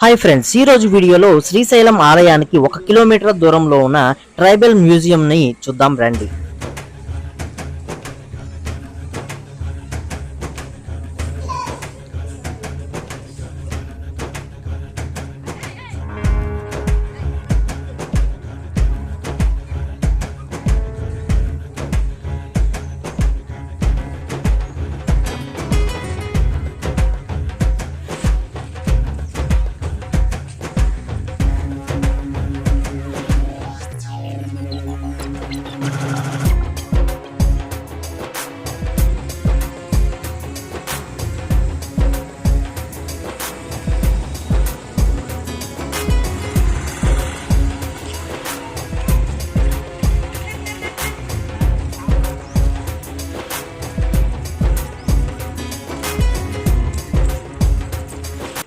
Hi friends ఈ రోజు వీడియోలో శ్రీశైలం ఆలయానికి ఒక కిలోమీటర్ దూరంలో ఉన్న ట్రైబల్ మ్యూజియంని చూద్దాం రండి.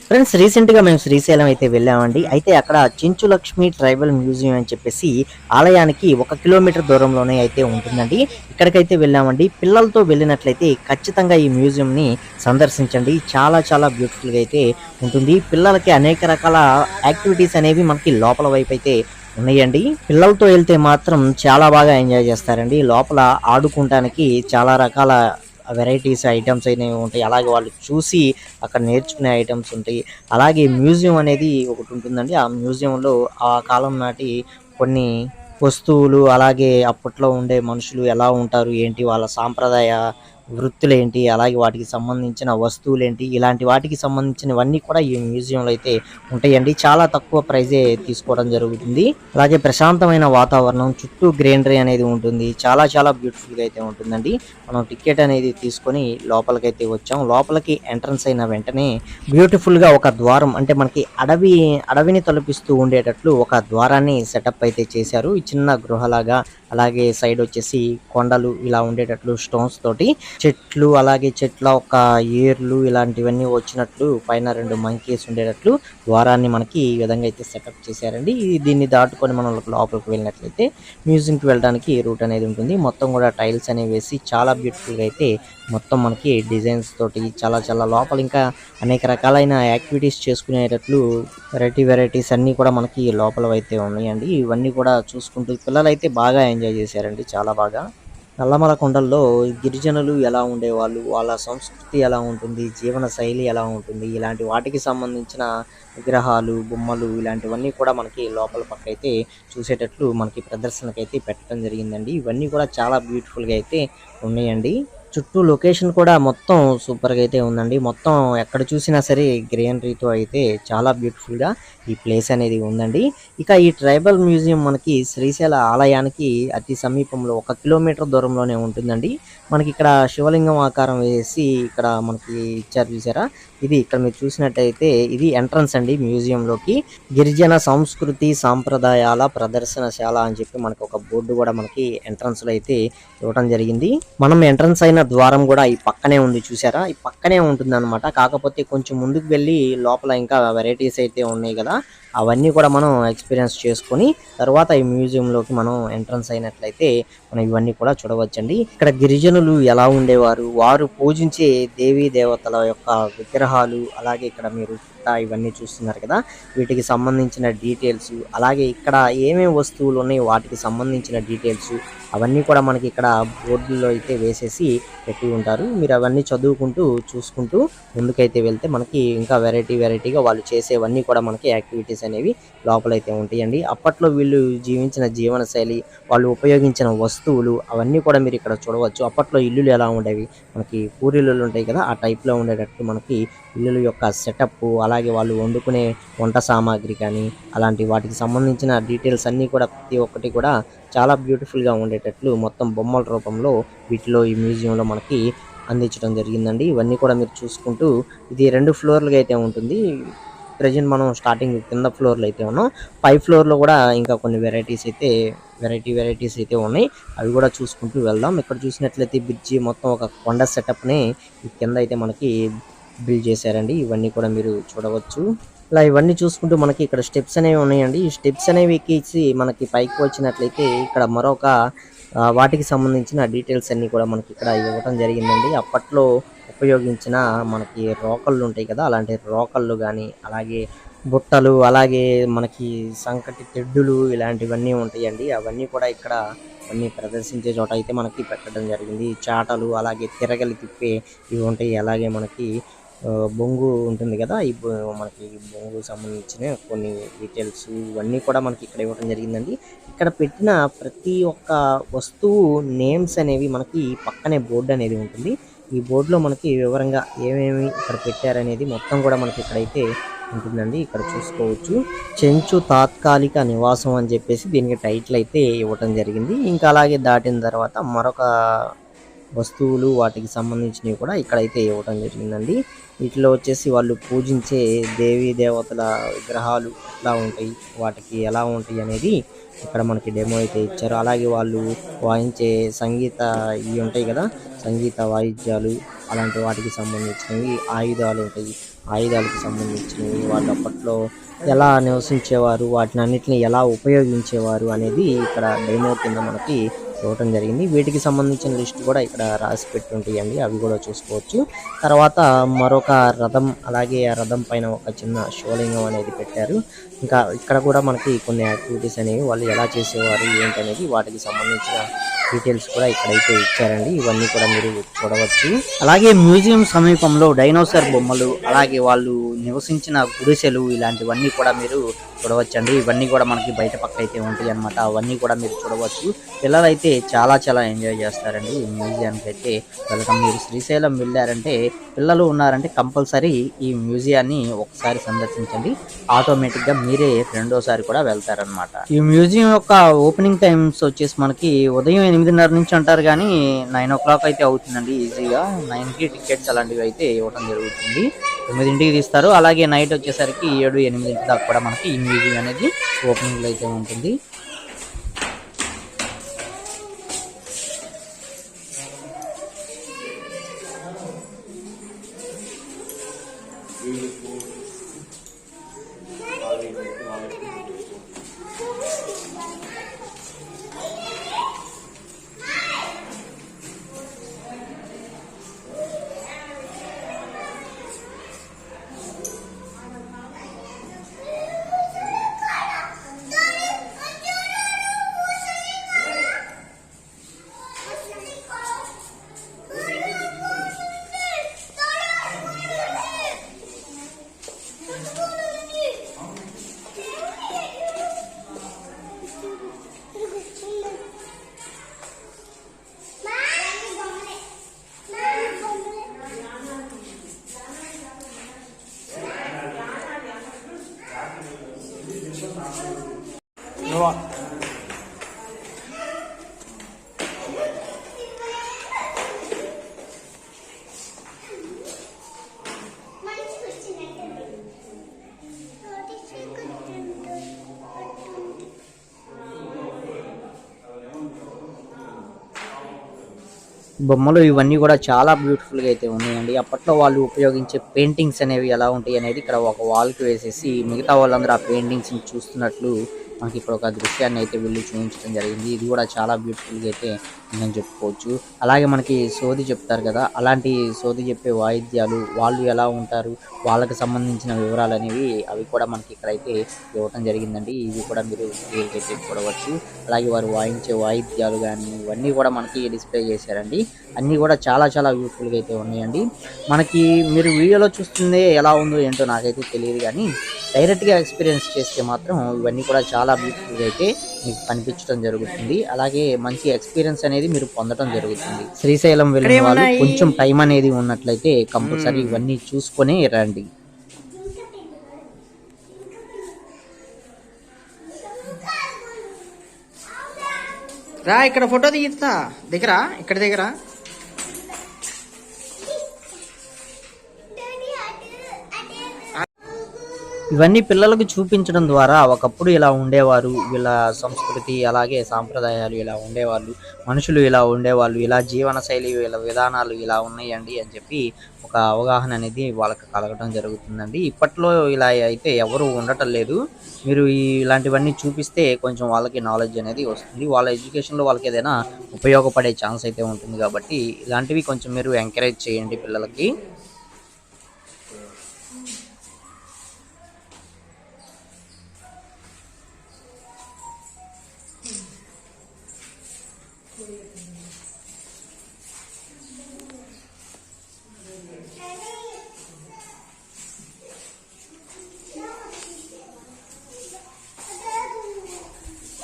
ఫ్రెండ్స్ రీసెంట్గా మేము శ్రీశైలం అయితే వెళ్ళామండి. అయితే అక్కడ చించు లక్ష్మి ట్రైబల్ మ్యూజియం అని చెప్పేసి ఆలయానికి ఒక కిలోమీటర్ దూరంలోనే అయితే ఉంటుందండి. ఇక్కడికైతే వెళ్ళామండి. పిల్లలతో వెళ్ళినట్లయితే ఖచ్చితంగా ఈ మ్యూజియం ని సందర్శించండి. చాలా చాలా బ్యూటిఫుల్గా అయితే ఉంటుంది. పిల్లలకి అనేక రకాల యాక్టివిటీస్ అనేవి మనకి లోపల వైపు అయితే ఉన్నాయండి. పిల్లలతో వెళ్తే మాత్రం చాలా బాగా ఎంజాయ్ చేస్తారండి. లోపల ఆడుకుంటానికి చాలా రకాల వెరైటీస్ ఐటమ్స్ అనేవి ఉంటాయి. అలాగే వాళ్ళు చూసి అక్కడ నేర్చుకునే ఐటమ్స్ ఉంటాయి. అలాగే మ్యూజియం అనేది ఒకటి ఉంటుందండి. ఆ మ్యూజియంలో ఆ కాలం నాటి కొన్ని వస్తువులు అలాగే అప్పట్లో ఉండే మనుషులు ఎలా ఉంటారు ఏంటి వాళ్ళ సాంప్రదాయ వృత్తులేంటి అలాగే వాటికి సంబంధించిన వస్తువులు ఏంటి ఇలాంటి వాటికి సంబంధించినవన్నీ కూడా ఈ మ్యూజియంలో అయితే ఉంటాయండి. చాలా తక్కువ ప్రైజే తీసుకోవడం జరుగుతుంది. అలాగే ప్రశాంతమైన వాతావరణం చుట్టూ గ్రీనరీ అనేది ఉంటుంది. చాలా చాలా బ్యూటిఫుల్గా అయితే ఉంటుందండి. మనం టికెట్ అనేది తీసుకొని లోపలికైతే వచ్చాం. లోపలికి ఎంట్రన్స్ అయిన వెంటనే బ్యూటిఫుల్గా ఒక ద్వారం అంటే మనకి అడవి అడవిని తలపిస్తూ ఉండేటట్లు ఒక ద్వారాన్ని సెటప్ అయితే చేశారు. ఈ చిన్న గృహలాగా అలాగే సైడ్ వచ్చేసి కొండలు ఇలా ఉండేటట్లు స్టోన్స్ తోటి. చెట్లు అలాగే చెట్ల ఒక ఏర్లు ఇలాంటివన్నీ వచ్చినట్లు పైన రెండు మంకీస్ ఉండేటట్లు ద్వారాన్ని మనకి ఈ విధంగా అయితే సెటప్ చేశారండి. ఇది దీన్ని దాటుకొని మనం లోపలికి వెళ్ళినట్లయితే మ్యూజియంకి వెళ్ళడానికి రూట్ అనేది ఉంటుంది. మొత్తం కూడా టైల్స్ అనేవి వేసి చాలా బ్యూటిఫుల్గా అయితే మొత్తం మనకి డిజైన్స్ తోటి చాలా చాలా లోపల ఇంకా అనేక రకాలైన యాక్టివిటీస్ చేసుకునేటట్లు వెరైటీ వెరైటీస్ అన్నీ కూడా మనకి లోపల అయితే ఉన్నాయండి. ఇవన్నీ కూడా చూసుకుంటూ పిల్లలు అయితే బాగా ఎంజాయ్ చేశారండి చాలా బాగా. నల్లమల కొండల్లో గిరిజనులు ఎలా ఉండేవాళ్ళు వాళ్ళ సంస్కృతి ఎలా ఉంటుంది జీవన శైలి ఎలా ఉంటుంది ఇలాంటి వాటికి సంబంధించిన విగ్రహాలు బొమ్మలు ఇలాంటివన్నీ కూడా మనకి లోపల పక్క అయితే చూసేటట్లు మనకి ప్రదర్శనకి అయితే పెట్టడం జరిగిందండి. ఇవన్నీ కూడా చాలా బ్యూటిఫుల్గా అయితే ఉన్నాయండి. చుట్టూ లొకేషన్ కూడా మొత్తం సూపర్గా అయితే ఉందండి. మొత్తం ఎక్కడ చూసినా సరే గ్రీనరీతో అయితే చాలా బ్యూటిఫుల్గా ఈ ప్లేస్ అనేది ఉందండి. ఇక ఈ ట్రైబల్ మ్యూజియం మనకి శ్రీశైల ఆలయానికి అతి సమీపంలో ఒక కిలోమీటర్ దూరంలోనే ఉంటుందండి. మనకి ఇక్కడ శివలింగం ఆకారం వేసి ఇక్కడ మనకి ఇచ్చారు చూసారా? ఇది ఇక్కడ మీరు చూసినట్టయితే ఇది ఎంట్రన్స్ అండి మ్యూజియంలోకి. గిరిజన సంస్కృతి సాంప్రదాయాల ప్రదర్శనశాల అని చెప్పి మనకి ఒక బోర్డు కూడా మనకి ఎంట్రన్స్లో అయితే ఇవ్వడం జరిగింది. మనం ఎంట్రన్స్ అయిన ద్వారం కూడా ఈ పక్కనే ఉంది చూసారా ఈ పక్కనే ఉంటుంది అనమాట కాకపోతే కొంచెం ముందుకు వెళ్ళి లోపల ఇంకా వెరైటీస్ అయితే ఉన్నాయి కదా అవన్నీ కూడా మనం ఎక్స్పీరియన్స్ చేసుకొని తర్వాత ఈ మ్యూజియంలోకి మనం ఎంట్రన్స్ అయినట్లయితే మనం ఇవన్నీ కూడా చూడవచ్చండి. ఇక్కడ గిరిజనులు ఎలా ఉండేవారు? వారు పూజించే దేవీ దేవతల యొక్క విగ్రహాలు అలాగే ఇక్కడ మీరు ఇవన్నీ చూస్తున్నారు కదా. వీటికి సంబంధించిన డీటెయిల్స్ అలాగే ఇక్కడ ఏమేమి వస్తువులు ఉన్నాయి వాటికి సంబంధించిన డీటెయిల్స్ అవన్నీ కూడా మనకి ఇక్కడ బోర్డులో అయితే వేసేసి పెట్టి ఉంటారు. మీరు అవన్నీ చదువుకుంటూ చూసుకుంటూ ముందుకైతే వెళ్తే మనకి ఇంకా వెరైటీ వెరైటీగా వాళ్ళు చేసేవన్నీ కూడా మనకి యాక్టివిటీస్ అనేవి లోపలైతే ఉంటాయండి. అప్పట్లో వీళ్ళు జీవించిన జీవన శైలి వాళ్ళు ఉపయోగించిన వస్తువులు అవన్నీ కూడా మీరు ఇక్కడ చూడవచ్చు. అప్పట్లో ఇల్లులు ఎలా ఉండేవి? మనకి పూరిల్లులు ఉంటాయి కదా ఆ టైప్లో ఉండేటట్టు మనకి ఇల్లుల యొక్క సెటప్ అలాగే వాళ్ళు వండుకునే వంట సామాగ్రి కానీ అలాంటి వాటికి సంబంధించిన డీటెయిల్స్ అన్నీ కూడా ప్రతి ఒక్కటి కూడా చాలా బ్యూటిఫుల్గా ఉండేటట్లు మొత్తం బొమ్మల రూపంలో వీటిలో ఈ మ్యూజియంలో మనకి అందించడం జరిగిందండి. ఇవన్నీ కూడా మీరు చూసుకుంటూ ఇది రెండు ఫ్లోర్లుగా అయితే ఉంటుంది. ప్రజెంట్ మనం స్టార్టింగ్ కింద ఫ్లోర్లో అయితే ఉన్నాం. పై ఫ్లోర్లో కూడా ఇంకా కొన్ని వెరైటీస్ అయితే వెరైటీ వెరైటీస్ అయితే ఉన్నాయి. అవి కూడా చూసుకుంటూ వెళ్దాం. ఇక్కడ చూసినట్లయితే బ్రిడ్జి మొత్తం ఒక కొండ సెటప్ని కింద అయితే మనకి బిల్డ్ చేశారండి. ఇవన్నీ కూడా మీరు చూడవచ్చు. ఇలా ఇవన్నీ చూసుకుంటూ మనకి ఇక్కడ స్టెప్స్ అనేవి ఉన్నాయండి. ఈ స్టెప్స్ అనేవి ఎక్కించి మనకి పైకి వచ్చినట్లయితే ఇక్కడ మరొక వాటికి సంబంధించిన డీటెయిల్స్ అన్నీ కూడా మనకి ఇక్కడ ఇవ్వడం జరిగిందండి. అప్పట్లో ఉపయోగించిన మనకి రోకళ్ళు ఉంటాయి కదా అలాంటి రోకళ్ళు కానీ అలాగే బుట్టలు అలాగే మనకి సంకటి తెడ్డులు ఇలాంటివన్నీ ఉంటాయండి. అవన్నీ కూడా ఇక్కడ అన్ని ప్రదర్శించే చోట అయితే మనకి పెట్టడం జరిగింది. చాటలు అలాగే తిరగలి తిప్పే ఇవి ఉంటాయి. అలాగే మనకి బొంగు ఉంటుంది కదా ఈ మనకి బొంగు సంబంధించిన కొన్ని డీటెయిల్స్ ఇవన్నీ కూడా మనకి ఇక్కడ ఇవ్వడం జరిగిందండి. ఇక్కడ పెట్టిన ప్రతి ఒక్క వస్తువు నేమ్స్ అనేవి మనకి పక్కనే బోర్డు అనేది ఉంటుంది. ఈ బోర్డులో మనకి వివరంగా ఏమేమి ఇక్కడ పెట్టారనేది మొత్తం కూడా మనకి ఇక్కడైతే ఉంటుందండి. ఇక్కడ చూసుకోవచ్చు. చెంచు తాత్కాలిక నివాసం అని చెప్పేసి దీనికి టైటిల్ అయితే ఇవ్వటం జరిగింది. ఇంకా అలాగే దాటిన తర్వాత మరొక వస్తువులు వాటికి సంబంధించినవి కూడా ఇక్కడైతే ఇవ్వటం జరిగిందండి. వీటిలో వచ్చేసి వాళ్ళు పూజించే దేవీ దేవతల విగ్రహాలు ఎలా ఉంటాయి వాటికి ఎలా ఉంటాయి అనేది ఇక్కడ మనకి డెమో అయితే ఇచ్చారు. అలాగే వాళ్ళు వాయించే సంగీత ఇవి ఉంటాయి కదా సంగీత వాయిద్యాలు అలాంటి వాటికి సంబంధించినవి ఆయుధాలు ఉంటాయి. ఆయుధాలకు సంబంధించినవి వాళ్ళు అప్పట్లో ఎలా నివసించేవారు వాటిని అన్నిటిని ఎలా ఉపయోగించేవారు అనేది ఇక్కడ డెమో కింద మనకి ఇవ్వటం జరిగింది. వీటికి సంబంధించిన లిస్ట్ కూడా ఇక్కడ రాసి పెట్టుంటాయండి. అవి కూడా చూసుకోవచ్చు. తర్వాత మరొక రథం అలాగే ఆ రథం పైన ఒక చిన్న శివలింగం అనేది పెట్టారు. ఇంకా ఇక్కడ కూడా మనకి కొన్ని యాక్టివిటీస్ అనేవి వాళ్ళు ఎలా చేసేవారు ఏంటనేది వాటికి సంబంధించిన డీటెయిల్స్ కూడా ఇక్కడైతే ఇచ్చారండి. ఇవన్నీ కూడా మీరు చూడవచ్చు. అలాగే మ్యూజియం సమీపంలో డైనోసార్ బొమ్మలు అలాగే వాళ్ళు నివసించిన గుడిసెలు ఇలాంటివన్నీ కూడా మీరు చూడవచ్చండి. ఇవన్నీ కూడా మనకి బయట పక్క అయితే ఉంటాయి అనమాట అవన్నీ కూడా మీరు చూడవచ్చు. పిల్లలైతే చాలా చాలా ఎంజాయ్ చేస్తారండి. ఈ మ్యూజియానికి అయితే వెళ్ళటం మీరు శ్రీశైలం వెళ్ళారంటే పిల్లలు ఉన్నారంటే కంపల్సరీ ఈ మ్యూజియాన్ని ఒకసారి సందర్శించండి. ఆటోమేటిక్గా మీరే రెండోసారి కూడా వెళ్తారనమాట ఈ మ్యూజియం యొక్క ఓపెనింగ్ టైమ్స్ వచ్చేసి మనకి ఉదయం ఎనిమిదిన్నర నుంచి అంటారు కానీ నైన్ ఓ క్లాక్ అయితే అవుతుందండి. ఈజీగా నైన్కి టికెట్స్ అలాంటివి అయితే ఇవ్వడం జరుగుతుంది. తొమ్మిదింటికి తీస్తారు. అలాగే నైట్ వచ్చేసరికి ఏడు ఎనిమిదింటి దాకా కూడా మనకి ఈ మ్యూజియం అనేది ఓపెనింగ్లో అయితే ఉంటుంది. బొమ్మలు ఇవన్నీ కూడా చాలా బ్యూటిఫుల్గా అయితే ఉన్నాయండి. అప్పట్లో వాళ్ళు ఉపయోగించే పెయింటింగ్స్ అనేవి ఎలా ఉంటాయి అనేది ఇక్కడ ఒక వాల్కి వేసేసి మిగతా వాళ్ళందరూ ఆ పెయింటింగ్స్ని చూస్తున్నట్లు మనకి ఇక్కడ ఒక దృశ్యాన్ని అయితే వెళ్ళి చూపించడం జరిగింది. ఇది కూడా చాలా బ్యూటిఫుల్గా అయితే నేను చెప్పుకోవచ్చు. అలాగే మనకి సోది చెప్తారు కదా అలాంటి సోది చెప్పే వాయిద్యాలు వాళ్ళు ఎలా ఉంటారు వాళ్ళకి సంబంధించిన వివరాలు అనేవి అవి కూడా మనకి ఇక్కడైతే ఇవ్వటం జరిగిందండి. ఇవి కూడా మీరు క్లియర్గా అయితే చూడవచ్చు. అలాగే వారు వాయించే వాయిద్యాలు కానీ ఇవన్నీ కూడా మనకి డిస్ప్లే చేశారండి. అన్నీ కూడా చాలా చాలా బ్యూటిఫుల్గా అయితే ఉన్నాయండి. మనకి మీరు వీడియోలో చూస్తుందే ఎలా ఉందో ఏంటో నాకైతే తెలియదు కానీ డైరెక్ట్గా ఎక్స్పీరియన్స్ చేస్తే మాత్రం ఇవన్నీ కూడా చాలా బ్యూటిఫుల్గా అయితే మీకు కనిపించడం జరుగుతుంది. అలాగే మంచి ఎక్స్పీరియన్స్ అనేది మీరు పొందడం జరుగుతుంది. శ్రీశైలం వెళ్ళిన వాళ్ళు కొంచెం టైం అనేది ఉన్నట్లయితే కంపల్సరీ ఇవన్నీ చూసుకొని రండి. రా ఇక్కడ ఫోటో తీస్తా దగ్గర ఇక్కడ దగ్గర. ఇవన్నీ పిల్లలకు చూపించడం ద్వారా ఒకప్పుడు ఇలా ఉండేవారు. వీళ్ళ సంస్కృతి అలాగే సాంప్రదాయాలు ఇలా ఉండేవాళ్ళు. మనుషులు ఇలా ఉండేవాళ్ళు. ఇలా జీవన శైలి వీళ్ళ విధానాలు ఇలా ఉన్నాయండి అని చెప్పి ఒక అవగాహన అనేది వాళ్ళకి కలగడం జరుగుతుందండి. ఇప్పట్లో ఇలా అయితే ఎవరు ఉండటం లేదు. మీరు ఇలాంటివన్నీ చూపిస్తే కొంచెం వాళ్ళకి నాలెడ్జ్ అనేది వస్తుంది. వాళ్ళ ఎడ్యుకేషన్లో వాళ్ళకి ఏదైనా ఉపయోగపడే ఛాన్స్ అయితే ఉంటుంది కాబట్టి ఇలాంటివి కొంచెం మీరు ఎంకరేజ్ చేయండి పిల్లలకి.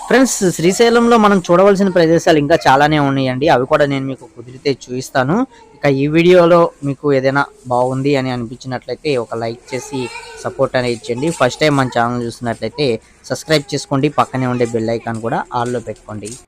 ఫ్రెండ్స్ శ్రీశైలంలో మనం చూడవలసిన ప్రదేశాలు ఇంకా చాలానే ఉన్నాయండి. అవి కూడా నేను మీకు కుదిరితే చూపిస్తాను. ఇక ఈ వీడియోలో మీకు ఏదైనా బాగుంది అని అనిపించినట్లయితే ఒక లైక్ చేసి సపోర్ట్ అనేది ఇచ్చండి ఫస్ట్ టైం మన ఛానల్ చూసినట్లయితే సబ్స్క్రైబ్ చేసుకోండి. పక్కనే ఉండే బెల్ ఐకాన్ కూడా ఆల్లో పెట్టుకోండి.